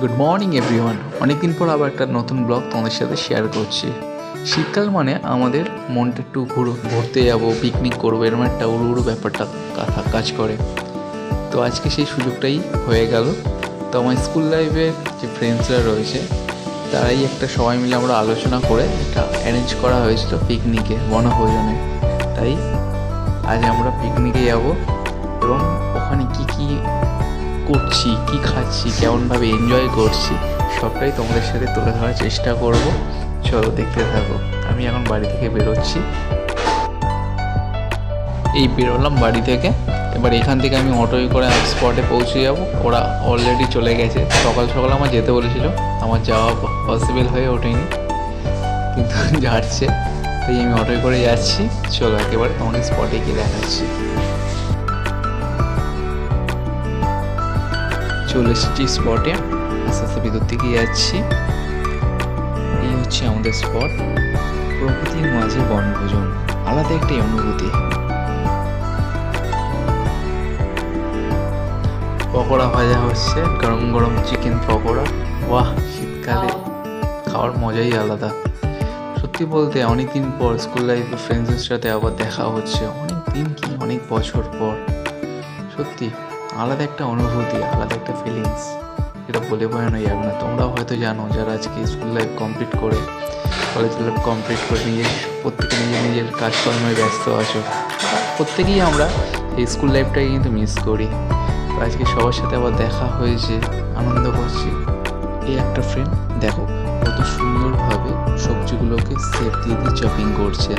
Good morning everyone অনেকদিন পর আবার একটা নতুন ব্লগ তোমাদের সাথে শেয়ার করছি। শীতকাল মানে আমাদের মনটা একটু ঘুরো, ঘুরতে যাব পিকনিক করব, এরকম একটা উড়ু উড়ু ব্যাপারটা কাজ করে। তো আজকে সেই সুযোগটাই হয়ে গেল। তো আমার স্কুল লাইফের যে ফ্রেন্ডসরা রয়েছে, তারাই একটা সবাই মিলে আমরা আলোচনা করে এটা অ্যারেঞ্জ করা হয়েছিল পিকনিকে বনভোজনে। তাই আজ আমরা পিকনিকে যাব এবং ওখানে কি কি করছি, কি খাচ্ছি, কেমনভাবে এনজয় করছি, সবটাই তোমাদের সাথে তুলে ধরার চেষ্টা করব। চলো দেখতে থাকো। আমি এখন বাড়ি থেকে বেরোচ্ছি। এই বেরোলাম বাড়ি থেকে। এবার এখান থেকে আমি অটোয় করে স্পটে পৌঁছে যাব। ওরা অলরেডি চলে গেছে। সকাল সকাল আমার যেতে বলেছিল। আমার যাওয়া পসিবল হয়ে ওঠেনি। কিন্তু যাচ্ছে। তাই আমি অটোয় করে যাচ্ছি। চলো একেবারে তোমাকে স্পটে গিয়ে দেখাচ্ছি। চলে এসেছি স্পটে আস্তে আস্তে ভিতর দিকে যাচ্ছি। এই হচ্ছে আমাদের স্পট প্রকৃতির মাঝে বনভোজন। আলাদা একটি অনুভূতি। পকোড়া ভাজা হচ্ছে গরম গরম চিকেন পকোড়া। বাহ শীতকালে খাওয়ার মজাই আলাদা। সত্যি বলতে অনেকদিন পর স্কুল লাইফের ফ্রেন্ডসের সাথে আবার দেখা হচ্ছে। অনেক দিন কি অনেক বছর পর। সত্যি। আলাদা একটা অনুভূতি, আলাদা একটা ফিলিংস এটা বলে বোঝানো যাবে না। তোমরাও হয়তো জানো, যারা আজকে স্কুল লাইফ কমপ্লিট করে কলেজ লাইফ কমপ্লিট করে নিজের, প্রত্যেকে নিজের নিজের কাজকর্মে ব্যস্ত আছো, প্রত্যেকেই আমরা এই স্কুল লাইফটাকে কিন্তু মিস করি। আজকে সবার সাথে আবার দেখা হয়েছে, আনন্দ করছি। এই একটা ফ্রেন্ড দেখো, কত সুন্দরভাবে সবজিগুলোকে সেপ দিয়ে দিয়ে চপিং করছে।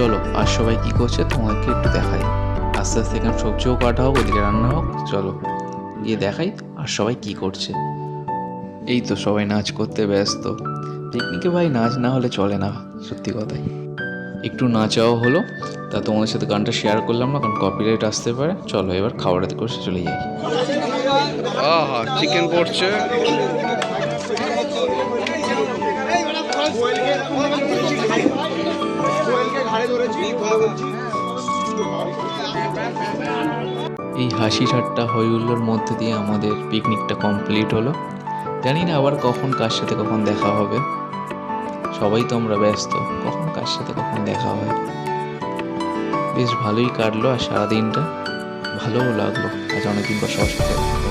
চলো, আর সবাই কি করছে? তোমাকে একটু দেখাই। আস্তে আস্তে এখানে সবজিও কাটা হোক, ওদিকে রান্না হোক, চলো। গিয়ে দেখাই, আর সবাই কি করছে। এই তো সবাই নাচ করতে ব্যস্ত। পিকনিকে ভাই নাচ না হলে চলে না, সত্যি কথাই। একটু নাচাও হলো, তা তোমাদের সাথে গানটা শেয়ার করলাম না, কারণ কপিরাইট আসতে পারে। চলো, এবার খাবারের করে চলে যাই। চিকেন পড়ছে। এই হাসি ঠাট্টা হই হুল্লোর মধ্যে দিয়ে আমাদের পিকনিকটা কমপ্লিট হলো। জানি না আবার কখন কার সাথে কখন দেখা হবে। সবাই তো আমরা ব্যস্ত, কখন কার সাথে কখন দেখা হয়। বেশ ভালোই কাটলো আর সারাদিনটা ভালোও লাগল। আজ অনেকদিন পর সবার সাথে